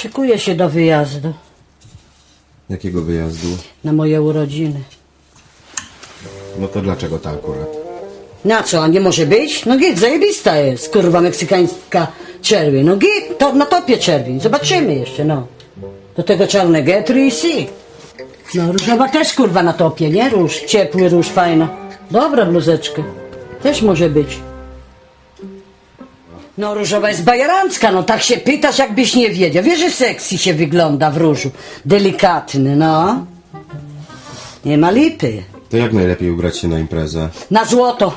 Szykuję się do wyjazdu Jakiego wyjazdu? na moje urodziny. No to dlaczego ta akurat? Na co, a nie może być? No git, zajebista jest, kurwa, meksykańska czerwień. No git, to na topie czerwień. Zobaczymy jeszcze, no. Do tego czarne getry i si. No, różowa też, kurwa, na topie, nie? Róż, ciepły róż, fajna. Dobra bluzeczka. Też może być. No, różowa jest bajerancka, no tak się pytasz, jakbyś nie wiedział. Wiesz, że sexy się wygląda w różu. Delikatny, no. Nie ma lipy. To jak najlepiej ubrać się na imprezę? Na złoto.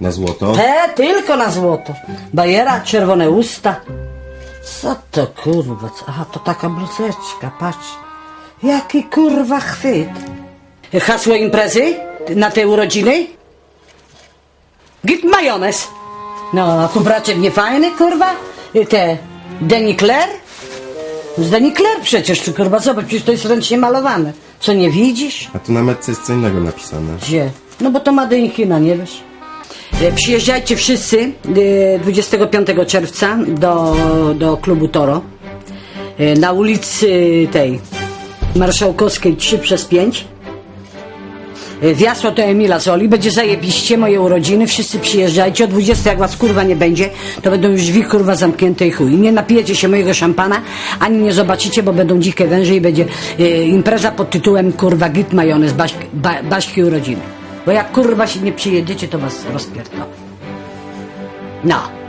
Na złoto? Te, tylko na złoto. Bajera, czerwone usta. Co to kurwa? co- Aha, to taka bluzeczka, patrz. Jaki kurwa chwyt. Hasło imprezy na te urodziny? Git majonez. No, a tu braczek nie fajny, kurwa? I Te Denikler? Z Denikler przecież, ty kurwa, zobacz, przecież to jest ręcznie malowane. Co, nie widzisz? A tu na metce jest co innego napisane. Gdzie? No bo to Made in China, nie wiesz? E, Przyjeżdżajcie wszyscy e, 25 czerwca do, do klubu Toro e, na ulicy tej Marszałkowskiej 3 przez 5. E, Wiasło to Emila Zoli, będzie zajebiście, moje urodziny, wszyscy przyjeżdżajcie, o 20 jak was kurwa nie będzie, to będą już drzwi kurwa zamknięte i chuj. Nie napijecie się mojego szampana, ani nie zobaczycie, bo będą dzikie węże i będzie e, impreza pod tytułem kurwa git majonez, Baś, ba, Baśki urodziny. Bo jak kurwa się nie przyjedziecie, to was rozpierdolę. No.